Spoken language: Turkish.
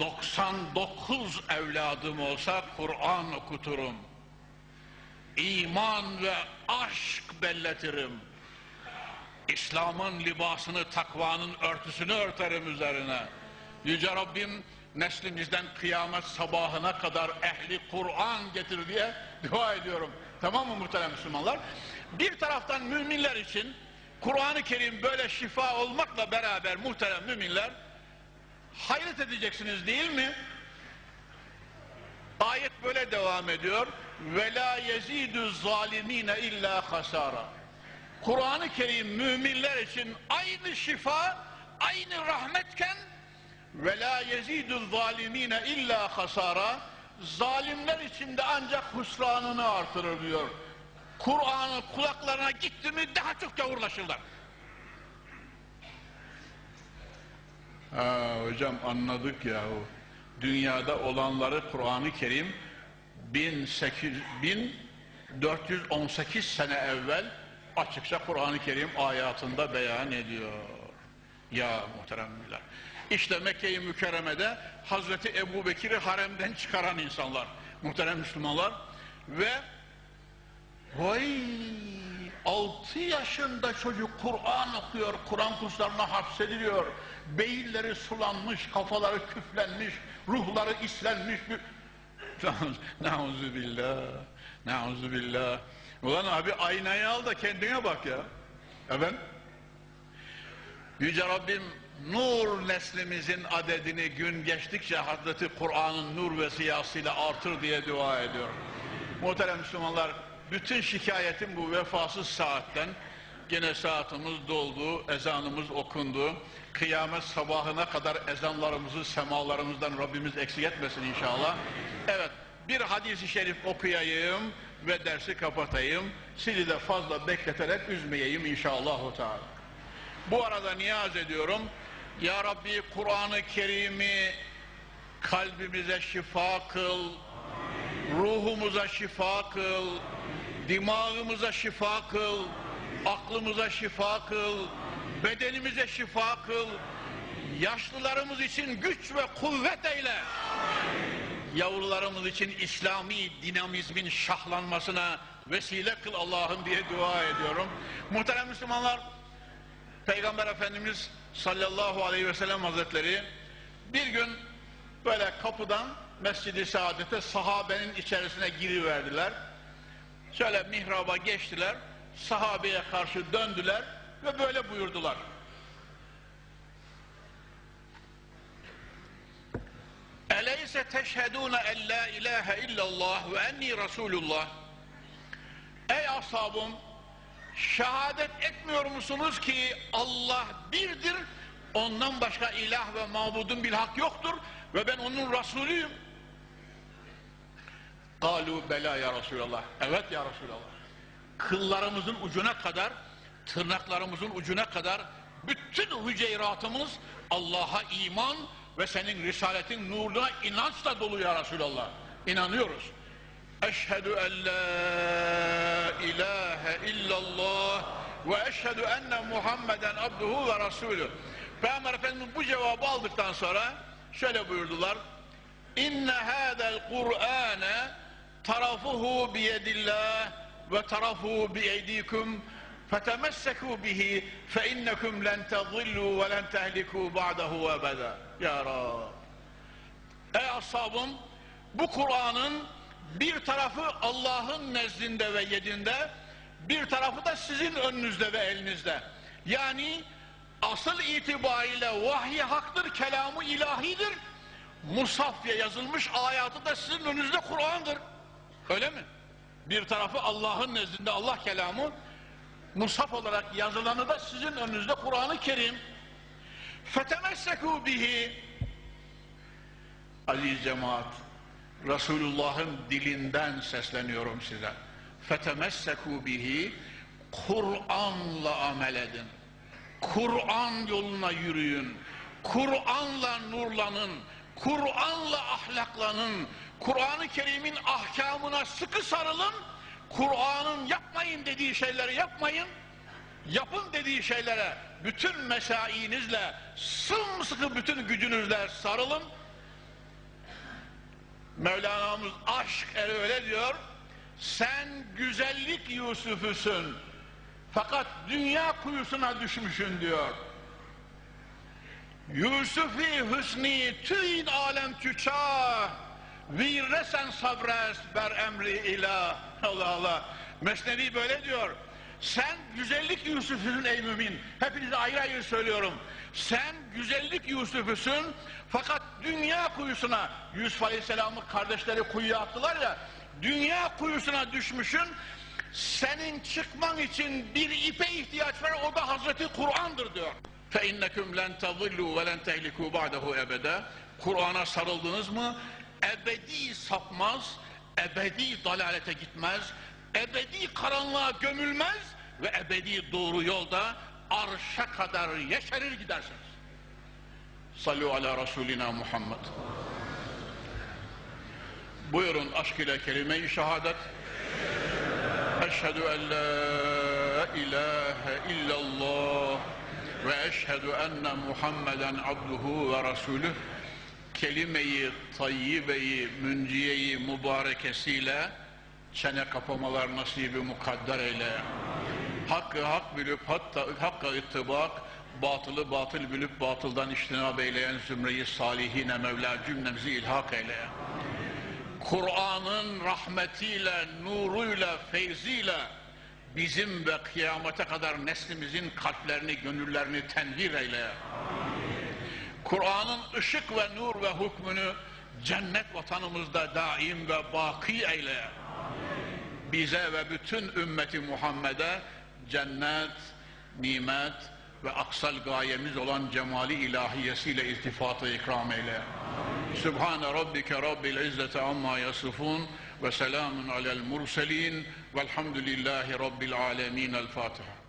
99 evladım olsa Kur'an okuturum. İman ve aşk belletirim. İslam'ın libasını, takvanın örtüsünü örterim üzerine. Yüce Rabbim neslimizden kıyamet sabahına kadar ehli Kur'an getir diye dua ediyorum. Tamam mı muhterem Müslümanlar? Bir taraftan müminler için Kur'an-ı Kerim böyle şifa olmakla beraber muhterem müminler hayret edeceksiniz değil mi? Ayet böyle devam ediyor. Ve la yezidu illa hasara. Kur'an-ı Kerim müminler için aynı şifa, aynı rahmetken ve la yezidu illa hasara. Zalimler için de ancak husranını artırır diyor. Kur'an'ı kulaklarına gitti mi daha çok gavurlaşırlar. Ha, hocam anladık yahu. Dünyada olanları Kur'an-ı Kerim 1800 1418 sene evvel açıkça Kur'an-ı Kerim ayatında beyan ediyor. Ya muhteremler. İşte Mekke-i Mükerreme'de Hazreti Ebu Bekir'i haremden çıkaran insanlar. Muhterem Müslümanlar. Ve vay 6 yaşında çocuk Kur'an okuyor, Kur'an kurslarına hapsediliyor. Beyinleri sulanmış, kafaları küflenmiş, ruhları islenmiş. Nauzu billah, nauzu billah. Ulan abi aynayı al da kendine bak ya. Evet. Yüce Rabbim nur neslimizin adedini gün geçtikçe Hazreti Kur'an'ın nur ve siyasıyla artır diye dua ediyorum. Muhterem Müslümanlar, bütün şikayetim bu vefasız saatten. Gene saatimiz doldu, ezanımız okundu. Kıyamet sabahına kadar ezanlarımızı semalarımızdan Rabbimiz eksik etmesin inşallah. Evet, bir hadisi şerif okuyayım ve dersi kapatayım. Sizi de fazla bekleterek üzmeyeyim inşallah. Teala. Bu arada niyaz ediyorum. Ya Rabbi Kur'an-ı Kerim'i kalbimize şifa kıl, ruhumuza şifa kıl, dimağımıza şifa kıl, aklımıza şifa kıl, bedenimize şifa kıl, yaşlılarımız için güç ve kuvvet eyle. Yavrularımız için İslami dinamizmin şahlanmasına vesile kıl Allah'ım diye dua ediyorum. Muhterem Müslümanlar, Peygamber Efendimiz sallallahu aleyhi ve sellem hazretleri bir gün böyle kapıdan Mescid-i Saadet'e sahabenin içerisine giriverdiler. Şöyle mihraba geçtiler, sahabeye karşı döndüler ve böyle buyurdular. Eleyse teşhedûne en la ilahe illallah ve enni Resulullah Ey ashabım şehadet etmiyor musunuz ki Allah birdir ondan başka ilah ve mabudun bir hak yoktur ve ben onun Resulüyüm Kalu bela ya Resulallah evet ya Resulallah kıllarımızın ucuna kadar tırnaklarımızın ucuna kadar bütün hüceyratımız Allah'a iman ve senin risaletin nuruna inançla dolu ya Resulallah inanıyoruz Eşhedü en la ilahe illallah ve eşhedü enne Muhammeden abduhu ve rasulü. Peygamber Efendimiz bu cevabı aldıktan sonra şöyle buyurdular. İnne hâzel Kur'âne tarafuhu biyedillah ve tarafuhu biyeydikum fetemessekû bihi fe innekum len tezillû ve len tehlikû ba'dahu ebeda. Ya Rab. Ey ashabım bu Kur'an'ın bir tarafı Allah'ın nezdinde ve yedinde, bir tarafı da sizin önünüzde ve elinizde. Yani asıl itibariyle vahiy haktır, kelamı ilahidir. Musafya yazılmış ayatı da sizin önünüzde Kur'an'dır. Öyle mi? Bir tarafı Allah'ın nezdinde Allah kelamı, musaf olarak yazılanı da sizin önünüzde Kur'an-ı Kerim. Fetemessekû bihi Aziz cemaat Resulullah'ın dilinden sesleniyorum size. Fetemessekû bihi Kur'an'la amel edin. Kur'an yoluna yürüyün. Kur'an'la nurlanın. Kur'an'la ahlaklanın. Kur'an-ı Kerim'in ahkamına sıkı sarılın. Kur'an'ın yapmayın dediği şeyleri yapmayın. Yapın dediği şeylere bütün mesainizle, sımsıkı bütün gücünüzle sarılın Mevlana'mız aşk eri öyle diyor. Sen güzellik Yusuf'üsün. Fakat dünya kuyusuna düşmüşün diyor. Yusufi hüsni tüyn alem tüça virresen sabres ber emri ilah. Allah Allah. Mesnevi böyle diyor. Sen güzellik Yusuf'üsün ey mümin. Hepinize ayrı ayrı söylüyorum. Sen güzellik Yusuf'üsün fakat dünya kuyusuna Yusuf Aleyhisselam'ı kardeşleri kuyuya attılar ya dünya kuyusuna düşmüşün senin çıkman için bir ipe ihtiyaç var o da Hazreti Kur'an'dır diyor. فَاِنَّكُمْ لَنْ تَضِلُّوا وَلَنْ تَهْلِكُوا بَعْدَهُ ebede. Kur'an'a sarıldınız mı ebedi sapmaz, ebedi dalalete gitmez, ebedi karanlığa gömülmez ve ebedi doğru yolda arşa kadar yeşerir gidersiniz. Sallu ala Resulina Muhammed. Buyurun aşk ile kelime-i şehadet. Eşhedü en la ilahe illallah ve eşhedü enne Muhammeden abduhu ve rasulüh kelime-i tayyibeyi, münciyeyi mübarekesiyle çene kapamalar nasibi mukadder eyle. Hakkı hak bilip hatta hakka ittibak, batılı batıl bilip batıldan iştinab eyleyen zümreyi salihine Mevla cümlemizi ilhak eyle. Kur'an'ın rahmetiyle, nuruyla, feyziyle bizim ve kıyamete kadar neslimizin kalplerini, gönüllerini tenvir eyle. Kur'an'ın ışık ve nur ve hükmünü cennet vatanımızda daim ve baki eyle. Bize ve bütün ümmeti Muhammed'e cennet, nimet ve aksal gayemiz olan cemali ilahiyesiyle iltifatı ikram eyle. Sübhane Rabbike Rabbil İzzete amma yasifun ve selamun alel murselin velhamdülillahi Rabbil alemin. El Fatiha.